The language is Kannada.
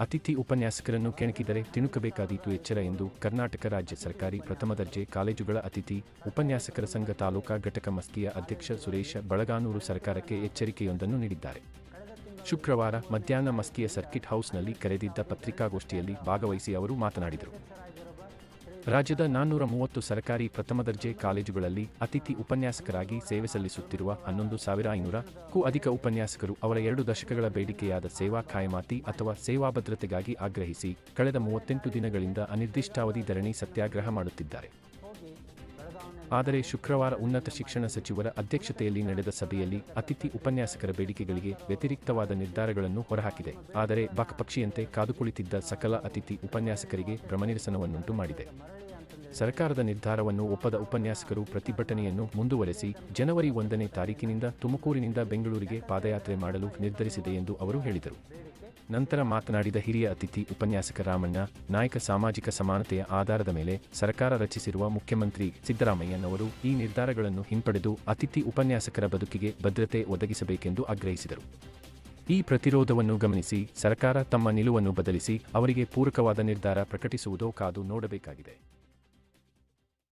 ಅತಿಥಿ ಉಪನ್ಯಾಸಕರನ್ನು ಕೆಣಕಿದರೆ ತಿಣುಕಬೇಕಾದೀತು ಎಚ್ಚರ ಎಂದು ಕರ್ನಾಟಕ ರಾಜ್ಯ ಸರ್ಕಾರಿ ಪ್ರಥಮ ದರ್ಜೆ ಕಾಲೇಜುಗಳ ಅತಿಥಿ, ಉಪನ್ಯಾಸಕರ ಸಂಘ ತಾಲೂಕಾ ಘಟಕ ಮಸ್ತಿಯ ಅಧ್ಯಕ್ಷ ಸುರೇಶ ಬಳಗಾನೂರು ಸರ್ಕಾರಕ್ಕೆ ಎಚ್ಚರಿಕೆಯೊಂದನ್ನು ನೀಡಿದ್ದಾರೆ. ಶುಕ್ರವಾರ ಮಧ್ಯಾಹ್ನ ಮಸ್ಕಿಯ ಸರ್ಕಿಟ್ ಹೌಸ್ನಲ್ಲಿ ಕರೆದಿದ್ದ ಪತ್ರಿಕಾಗೋಷ್ಠಿಯಲ್ಲಿ ಭಾಗವಹಿಸಿ ಅವರು ಮಾತನಾಡಿದರು. ರಾಜ್ಯದ ನಾನ್ನೂರ ಮೂವತ್ತು ಸರ್ಕಾರಿ ಪ್ರಥಮ ದರ್ಜೆ ಕಾಲೇಜುಗಳಲ್ಲಿ ಅತಿಥಿ ಉಪನ್ಯಾಸಕರಾಗಿ ಸೇವೆ ಸಲ್ಲಿಸುತ್ತಿರುವ ಹನ್ನೊಂದು ಸಾವಿರ ಐನೂರಕ್ಕೂ ಅಧಿಕ ಉಪನ್ಯಾಸಕರು ಅವರ ಎರಡು ದಶಕಗಳ ಬೇಡಿಕೆಯಾದ ಸೇವಾ ಖಾಯಮಾತಿ ಅಥವಾ ಸೇವಾ ಭದ್ರತೆಗಾಗಿ ಆಗ್ರಹಿಸಿ ಕಳೆದ ಮೂವತ್ತೆಂಟು ದಿನಗಳಿಂದ ಅನಿರ್ದಿಷ್ಟಾವಧಿ ಧರಣಿ ಸತ್ಯಾಗ್ರಹ ಮಾಡುತ್ತಿದ್ದಾರೆ. ಆದರೆ ಶುಕ್ರವಾರ ಉನ್ನತ ಶಿಕ್ಷಣ ಸಚಿವರ ಅಧ್ಯಕ್ಷತೆಯಲ್ಲಿ ನಡೆದ ಸಭೆಯಲ್ಲಿ ಅತಿಥಿ ಉಪನ್ಯಾಸಕರ ಬೇಡಿಕೆಗಳಿಗೆ ವ್ಯತಿರಿಕ್ತವಾದ ನಿರ್ಧಾರಗಳನ್ನು ಹೊರಹಾಕಿದೆ. ಆದರೆ ಬಕ್ಪಕ್ಷಿಯಂತೆ ಕಾದುಕುಳಿತಿದ್ದ ಸಕಲ ಅತಿಥಿ ಉಪನ್ಯಾಸಕರಿಗೆ ಭ್ರಮನಿರಸನವನ್ನುಂಟು ಮಾಡಿದೆ. ಸರ್ಕಾರದ ನಿರ್ಧಾರವನ್ನು ಒಪ್ಪದ ಉಪನ್ಯಾಸಕರು ಪ್ರತಿಭಟನೆಯನ್ನು ಮುಂದುವರೆಸಿ ಜನವರಿ ಒಂದನೇ ತಾರೀಕಿನಿಂದ ತುಮಕೂರಿನಿಂದ ಬೆಂಗಳೂರಿಗೆ ಪಾದಯಾತ್ರೆ ಮಾಡಲು ನಿರ್ಧರಿಸಿದೆ ಎಂದು ಅವರು ಹೇಳಿದರು. ನಂತರ ಮಾತನಾಡಿದ ಹಿರಿಯ ಅತಿಥಿ ಉಪನ್ಯಾಸಕ ರಾಮಣ್ಣ, ನಾಯಕ ಸಾಮಾಜಿಕ ಸಮಾನತೆಯ ಆಧಾರದ ಮೇಲೆ ಸರ್ಕಾರ ರಚಿಸಿರುವ ಮುಖ್ಯಮಂತ್ರಿ ಸಿದ್ದರಾಮಯ್ಯನವರು ಈ ನಿರ್ಧಾರಗಳನ್ನು ಹಿಂಪಡೆದು ಅತಿಥಿ ಉಪನ್ಯಾಸಕರ ಬದುಕಿಗೆ ಭದ್ರತೆ ಒದಗಿಸಬೇಕೆಂದು ಆಗ್ರಹಿಸಿದರು. ಈ ಪ್ರತಿರೋಧವನ್ನು ಗಮನಿಸಿ ಸರ್ಕಾರ ತಮ್ಮ ನಿಲುವನ್ನು ಬದಲಿಸಿ ಅವರಿಗೆ ಪೂರಕವಾದ ನಿರ್ಧಾರ ಪ್ರಕಟಿಸುವುದೋ ಕಾದು ನೋಡಬೇಕಾಗಿದೆ.